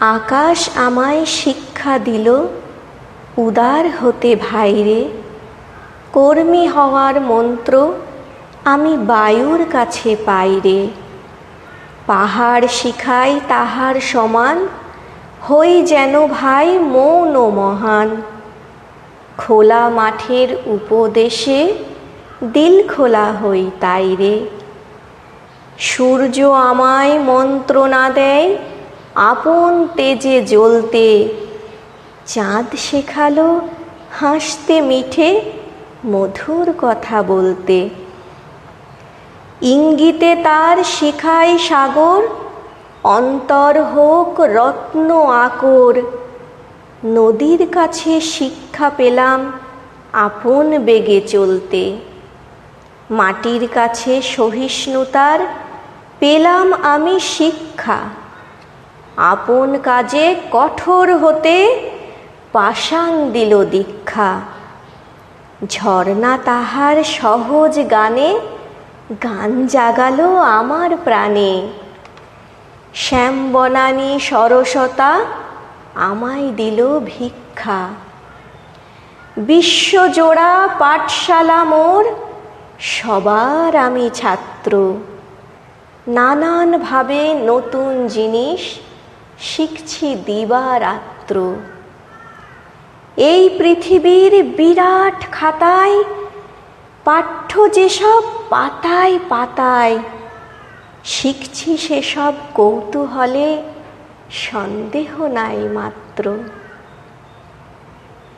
আকাশ আমায় শিক্ষা দিল, উদার হতে ভাইরে। কর্মী হওয়ার মন্ত্র আমি বায়ুর কাছে পাইরে। পাহাড় শিখাই তাহার সমান, হই যেন ভাই মৌন মহান। খোলা মাঠের উপদেশে দিল খোলা হই তাইরে। সূর্য আমায় মন্ত্রণা দেয় আপন তেজে জ্বলতে। চাঁদ শেখালো হাসতে মিঠে মধুর কথা বলতে। ইঙ্গিতে তার শিখাই সাগর, অন্তর হোক রত্ন আকর। নদীর কাছে শিক্ষা পেলাম আপন বেগে চলতে। মাটির কাছে সহিষ্ণুতার পেলাম আমি শিক্ষা। আপন কাজে কঠোর হতে পাষাণ দিল দীক্ষা। ঝর্ণা তাহার সহজ গানে, গান জাগালো আমার প্রাণে। শ্যাম শ্যামবনানী সরসতা আমায় দিল ভিক্ষা। বিশ্বজোড়া পাঠশালা মোর, সবার আমি ছাত্র। নানানভাবে নতুন জিনিস শিখছি দিবারাত্র। এই পৃথিবীর বিরাট খাতায়, পাঠ্য যেসব পাতায় পাতায়, শিখছি সেসব কৌতূহলে সন্দেহ নাই মাত্র।